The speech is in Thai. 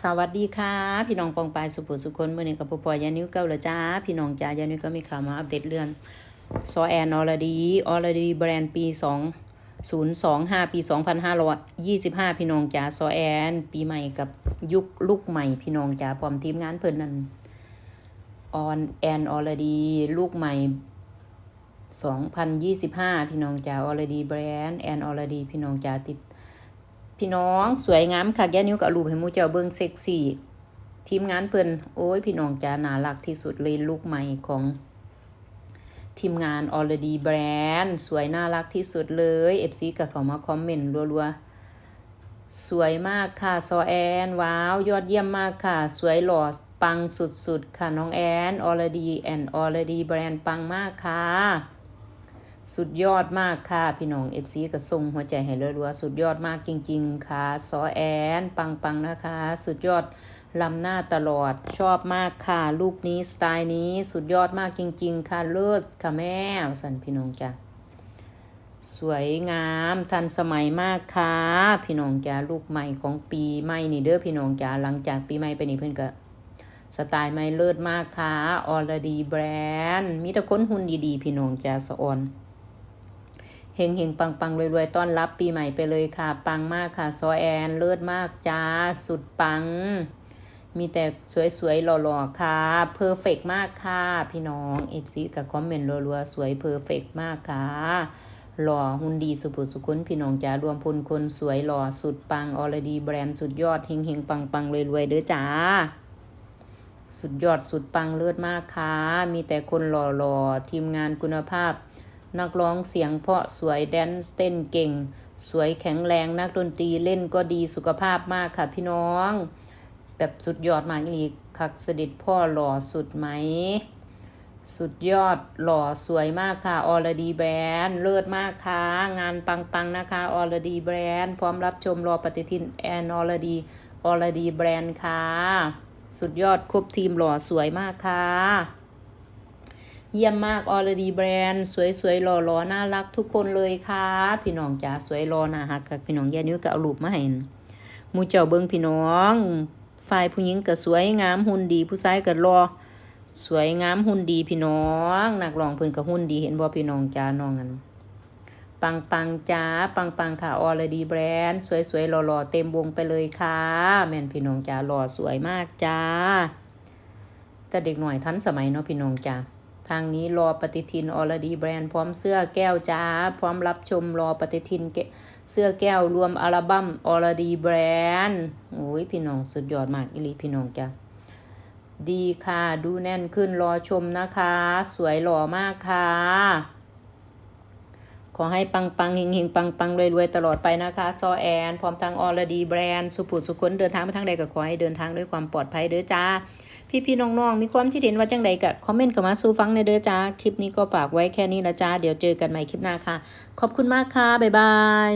สวัสดีค่ะ พี่น้องปองปายสุภุสุคนเมื่อนี้กับปปอยานิ้วเก้าละจ้า พี่น้องจ้ายานิ้วก็มีข่าวมาอัปเดตเรื่องซอแอนออลดีออลดีแบรนด์ปีสองศูนย์สองห้าปีสองพันห้าร้อยยี่สิบห้าพี่น้องจ้าซอแอน ปีใหม่กับยุคลูกใหม่พี่น้องจ้าพร้อมทีมงานเพิ่นนั่นออนแอนออลดีลูกใหม่สองพันยี่สิบห้าพี่น้องจ้าออลดีแบรนด์แอนออลดีพี่น้องจ้าติด พี่น้องสวยงามค่ะแก้นิ้วกับรูปให้มูเจ้าเบิ่งเซ็กซี่ ทีมงานเพิ่นโอ้ยพี่น้องจ้าน่ารักที่สุดเลยลูกใหม่ของ ทีมงาน already brand สวยน่ารักที่สุดเลย FC กับเขามาคอมเมนต์รัวๆ สวยมากค่ะ ซอแอนว้าว ยอดเยี่ยมมากค่ะ สวยหล่อปังสุดๆ ค่ะน้องแอน already and already brand ปังมากค่ะ สุดยอดมากค่ะ พี่น้อง FC ก็ส่งหัวใจให้รัวๆสุดยอดมากจริง ๆ ค่ะซอแอน ปัง ๆ นะคะ สุดยอดลำหน้าตลอดชอบมากค่ะ ลูกนี้ สไตล์นี้สุดยอดมากจริง ๆ ค่ะ เลิศค่ะแม่สันพี่น้องจ้ะสวยงามทันสมัยมากค่ะ พี่น้องจ้ะลูกใหม่ของปีใหม่นี่เด้อพี่น้องจ้ะหลังจากปีใหม่ไปนี่เพิ่อนก็สไตล์ใหม่เลิศมากค่ะออลดีแบรนด์มีแต่คนหุ่นดีๆ พี่น้องจ้ะสะออน เฮงเฮงปังปังรวยรวยต้อนรับปีใหม่ไปเลยค่ะ ปังมากค่ะ ซอแอน เลิศมากจ้า สุดปัง มีแต่สวยๆ หล่อๆ ค่ะ เพอร์เฟกมากค่ะ พี่น้องเอฟซีกับคอมเมนต์รัวๆ สวยเพอร์เฟกมากค่ะ หล่อหุ่นดีสุภุสุขุนพี่น้องจ๋ารวมพลคนสวยหล่อสุดปังออลดีแบรนด์สุดยอดเฮงเฮงปังปังรวยรวยๆ เด้อจ้าสุดยอดสุดปังเลิศมากค่ะ มีแต่คนหล่อๆ ทีมงานคุณภาพ นักร้องเสียงเพราะสวยแดนซ์เต้นเก่ง สวยแข็งแรงนักดนตรีเล่นก็ดีสุขภาพมากค่ะพี่น้อง แบบสุดยอดมากอีกคักสดิตพ่อหล่อสุดไหม สุดยอดหล่อสวยมากค่ะออลดีแบรนด์เลิศมากค่ะ งานปังๆนะคะออลดีแบรนด์พร้อมรับชมรอปฏิทินแอนออลดีออลดีแบรนด์ค่ะ สุดยอดครบทีมหล่อสวยมากค่ะ เยี่ยมมากออลดีแบรนด์สวยๆหล่อๆน่ารักทุกคนเลยค่ะพี่น้องจ๋าสวยรอน่าฮักกับพี่น้องแย่นิ้วก็เอารูปมาให้มูเจ้าเบิ่งพี่น้องฝ่ายผู้หญิงก็สวยงามหุ่นดี ผู้ชายก็รอสวยงามหุ่นดีพี่น้องนักร้องเพิ่นก็หุ่นดีเห็นบ่พี่น้องจ้าน้องกันปังปังจ้าปังปังค่ะออลดีแบรนด์สวยๆหล่อๆเต็มวงไปเลยค่ะแม่นพี่น้องจ้าหล่อสวยมากจ้าแต่เด็กหน่อยทันสมัยเนาะพี่น้องจ้า ทางนี้รอปฏิทินออลดีแบรนด์พร้อมเสื้อแก้วจ้า พร้อมรับชมรอปฏิทินเสื้อแก้วรวมอัลบั้มออลดีแบรนด์โอ้ยพี่น้องสุดยอดมากอิลีพี่น้องจ้ะดีค่ะ ดูแน่นขึ้นรอชมนะคะ สวยหล่อมากค่ะ ขอให้ปังปังๆเฮงเฮงปังปังๆรวยตลอดไปนะคะซอแอน พร้อมทางออลดีแบรนด์ สุผุสุคนเดินทางไปทางใดก็ขอให้เดินทางด้วยความปลอดภัยเด้อจ้า พี่ๆน้องๆมีความคิดเห็นว่าจังใดก็คอมเมนต์เข้ามาสู้ฟังในเด้อจ้า คลิปนี้ก็ฝากไว้แค่นี้นะจ้า เดี๋ยวเจอกันใหม่คลิปหน้าค่ะ ขอบคุณมากค่ะ บ๊ายบาย